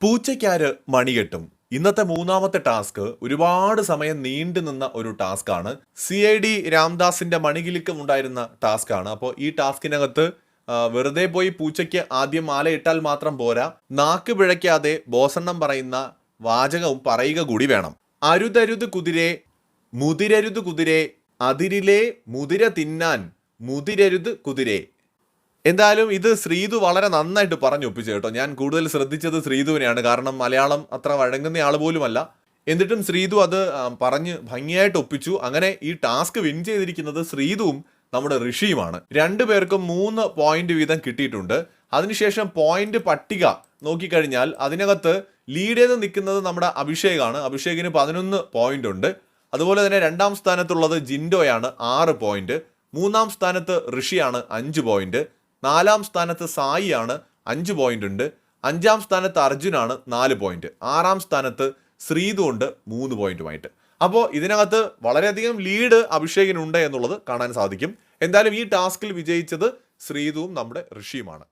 പൂച്ചയ്ക്കാര് മണികെട്ടും ഇന്നത്തെ മൂന്നാമത്തെ ടാസ്ക് ഒരുപാട് സമയം നീണ്ടു നിന്ന ഒരു ടാസ്ക് ആണ് സി ഐ ഡി രാംദാസിന്റെ മണികിലുക്കം ഉണ്ടായിരുന്ന ടാസ്ക് ആണ് അപ്പോൾ ഈ ടാസ്കിനകത്ത് വെറുതെ പോയി പൂച്ചയ്ക്ക് ആദ്യം മാല ഇട്ടാൽ മാത്രം പോരാ നാക്ക് പിഴയ്ക്കാതെ ബോസണ്ണം പറയുന്ന വാചകവും പറയുക കൂടി വേണം. അരുതരുത് കുതിരെ മുതിരരുത് കുതിരെ അതിരിലെ മുതിര തിന്നാൻ മുതിരരുത് കുതിരെ. എന്തായാലും ഇത് ശ്രീതു വളരെ നന്നായിട്ട് പറഞ്ഞു ഒപ്പിച്ചു കേട്ടോ. ഞാൻ കൂടുതൽ ശ്രദ്ധിച്ചത് ശ്രീതുവിനെയാണ്. കാരണം മലയാളം അത്ര വഴങ്ങുന്ന ആൾ പോലുമല്ല. എന്നിട്ടും ശ്രീതു അത് പറഞ്ഞ് ഭംഗിയായിട്ട് ഒപ്പിച്ചു. അങ്ങനെ ഈ ടാസ്ക് വിൻ ചെയ്തിരിക്കുന്നത് ശ്രീതുവും നമ്മുടെ ഋഷിയുമാണ്. രണ്ടുപേർക്കും മൂന്ന് പോയിന്റ് വീതം കിട്ടിയിട്ടുണ്ട്. അതിനുശേഷം പോയിന്റ് പട്ടിക നോക്കിക്കഴിഞ്ഞാൽ അതിനകത്ത് ലീഡ് ചെയ്ത് നിൽക്കുന്നത് നമ്മുടെ അഭിഷേകാണ്. അഭിഷേകിന് പതിനൊന്ന് പോയിന്റ് ഉണ്ട് അതുപോലെ തന്നെ രണ്ടാം സ്ഥാനത്തുള്ളത് ജിൻഡോയാണ് ആറ് പോയിന്റ്. മൂന്നാം സ്ഥാനത്ത് ഋഷിയാണ് അഞ്ച് പോയിന്റ്. നാലാം സ്ഥാനത്ത് സായിയാണ് അഞ്ച് പോയിന്റ് ഉണ്ട്. അഞ്ചാം സ്ഥാനത്ത് അർജുനാണ് നാല് പോയിന്റ് ആറാം സ്ഥാനത്ത് ശ്രീതു ഉണ്ട് മൂന്ന് പോയിന്റുമായിട്ട് അപ്പോൾ ഇതിനകത്ത് വളരെയധികം ലീഡ് അഭിഷേകിനുണ്ട് എന്നുള്ളത് കാണാൻ സാധിക്കും. എന്തായാലും ഈ ടാസ്കിൽ വിജയിച്ചത് ശ്രീതുവും നമ്മുടെ ഋഷിയുമാണ്.